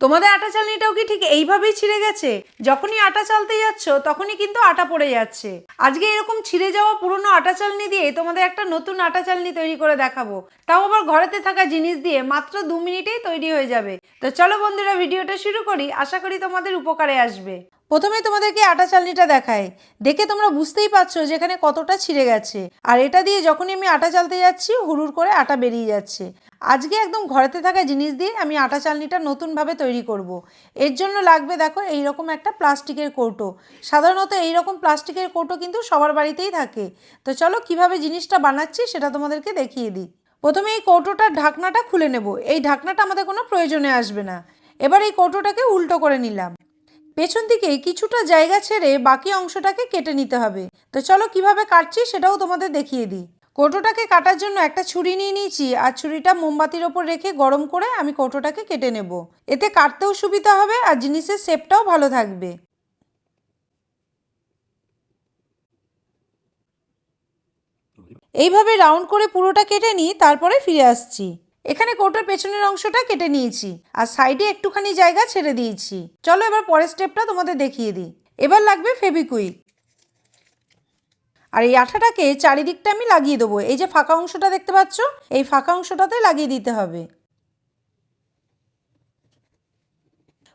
তোমাদের আটা চালনিটাও কি ঠিক এইভাবেই ছিঁড়ে গেছে? যখনই আটা চালতে যাচ্ছ, তখনই কিন্তু আটা পড়ে যাচ্ছে। আজকে এরকম ছিঁড়ে যাওয়া পুরনো আটা চালনি দিয়ে তোমাদের একটা নতুন আটা চালনি তৈরি করে দেখাবো। তাও আবার ঘরেতে থাকা জিনিস দিয়ে মাত্র দু মিনিটেই তৈরি হয়ে যাবে। তো চলো বন্ধুরা, ভিডিওটা শুরু করি। আশা করি তোমাদের উপকারে আসবে। প্রথমে তোমাদেরকে আটা চালনিটা দেখায় দেখে তোমরা বুঝতেই পারছ যে এখানে কতটা ছিঁড়ে গেছে। আর এটা দিয়ে যখনই আমি আটা চালতে যাচ্ছি, হুড়ুর করে আটা বেরিয়ে যাচ্ছে। আজকে একদম ঘরেতে থাকা জিনিস দিয়ে আমি আটা চালনিটা নতুনভাবে তৈরি করব। এর জন্য লাগবে দেখো এই রকম একটা প্লাস্টিকের কৌটো। সাধারণত এই রকম প্লাস্টিকের কৌটো কিন্তু সবার বাড়িতেই থাকে। তো চলো কীভাবে জিনিসটা বানাচ্ছি সেটা তোমাদেরকে দেখিয়ে দিই। প্রথমে এই কৌটোটার ঢাকনাটা খুলে নেব। এই ঢাকনাটা আমাদের কোনো প্রয়োজনে আসবে না। এবার এই কৌটোটাকে উল্টো করে নিলাম। পেছন দিকে কিছুটা জায়গা ছেড়ে বাকি অংশটাকে কেটে নিতে হবে। তো চলো কীভাবে কাটছি সেটাও তোমাদের দেখিয়ে দিই। কৌটোটাকে কাটার জন্য একটা ছুরি নিয়ে নিয়েছি আর ছুরিটা মোমবাতির ওপর রেখে গরম করে আমি কৌটোটাকে কেটে নেব। এতে কাটতেও সুবিধা হবে আর জিনিসের শেপটাও ভালো থাকবে। এইভাবে রাউন্ড করে পুরোটা কেটে নিই তারপরে ফিরে আসছি। এখানে কৌটোর পেছনের অংশটা কেটে নিয়েছি, আর সাইডে একটুখানি জায়গা ছেড়ে দিয়েছি। চলো এবার পরের স্টেপটা তোমাদের দেখিয়ে দিই। এবার লাগবে ফেবিকুইক আর এই আঠাটাকে চারিদিকটা আমি লাগিয়ে দেবো। এই যে ফাঁকা অংশটা দেখতে পাচ্ছ, এই ফাঁকা অংশটাতে লাগিয়ে দিতে হবে।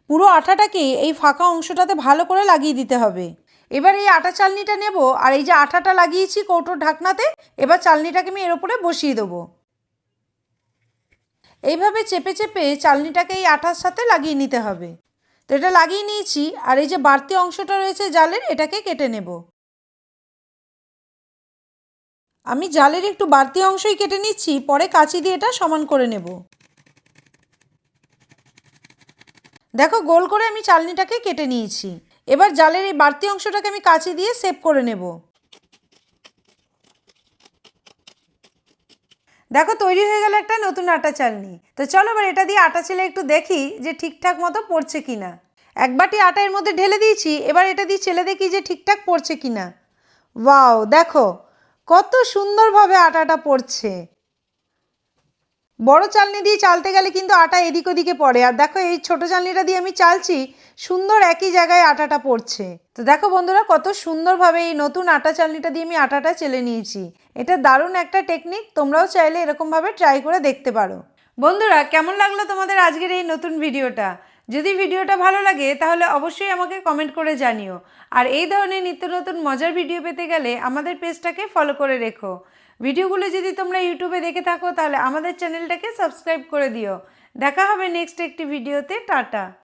পুরো আঠাটাকে এই ফাঁকা অংশটাতে ভালো করে লাগিয়ে দিতে হবে। এবার এই আটা চালনিটা নেব, আর এই যে আঠাটা লাগিয়েছি কৌটোর ঢাকনাতে, এবার চালনিটাকে আমি এর উপরে বসিয়ে দেবো। এইভাবে চেপে চেপে চালনিটাকে এই আঠার সাথে লাগিয়ে নিতে হবে। তো এটা লাগিয়ে নিয়েছি, আর এই যে বাড়তি অংশটা রয়েছে জালের, এটাকে কেটে নেব। আমি জালের একটু বাড়তি অংশই কেটে নিচ্ছি, পরে কাঁচি দিয়ে এটা সমান করে নেব। দেখো, গোল করে আমি চালনিটাকে কেটে নিয়েছি। এবার জালের এই বাড়তি অংশটাকে আমি কাঁচি দিয়ে সেভ করে নেব। দেখো, তৈরি হয়ে গেল একটা নতুন আটা চালনি। তো চলো এবার এটা দিয়ে আটা ছেলে একটু দেখি যে ঠিকঠাক মতো পড়ছে কিনা। এক বাটি আটা এর মধ্যে ঢেলে দিয়েছি, এবার এটা দিয়ে ছেলে দেখি যে ঠিকঠাক পড়ছে কি না ওয়াও, দেখো, কত সুন্দরভাবে আটাটা পড়ছে। বড় চালনি দিয়ে চালতে গেলে কিন্তু আটা এদিক ওদিকে পড়ে। আর দেখো এই ছোট চালনিটা দিয়ে আমি চালছি, সুন্দর একই জায়গায় আটাটা পড়ছে। তো দেখো বন্ধুরা, কত সুন্দরভাবে এই নতুন আটা চালনিটা দিয়ে আমি আটাটা চেলে নিয়েছি। এটা দারুণ একটা টেকনিক তোমরাও চাইলে এরকমভাবে ট্রাই করে দেখতে পারো। বন্ধুরা, কেমন লাগল তোমাদের আজকের এই নতুন ভিডিওটা? যদি ভিডিওটা ভালো লাগে, তাহলে অবশ্যই আমাকে কমেন্ট করে জানিও। আর এই ধরনের নিত্য নতুন মজার ভিডিও পেতে গেলে আমাদের পেজটাকে ফলো করে রেখো। ভিডিওগুলো যদি তোমরা ইউটিউবে দেখে থাকো, তাহলে আমাদের চ্যানেলটাকে সাবস্ক্রাইব করে দিও। দেখা হবে নেক্সট একটি ভিডিওতে, টাটা।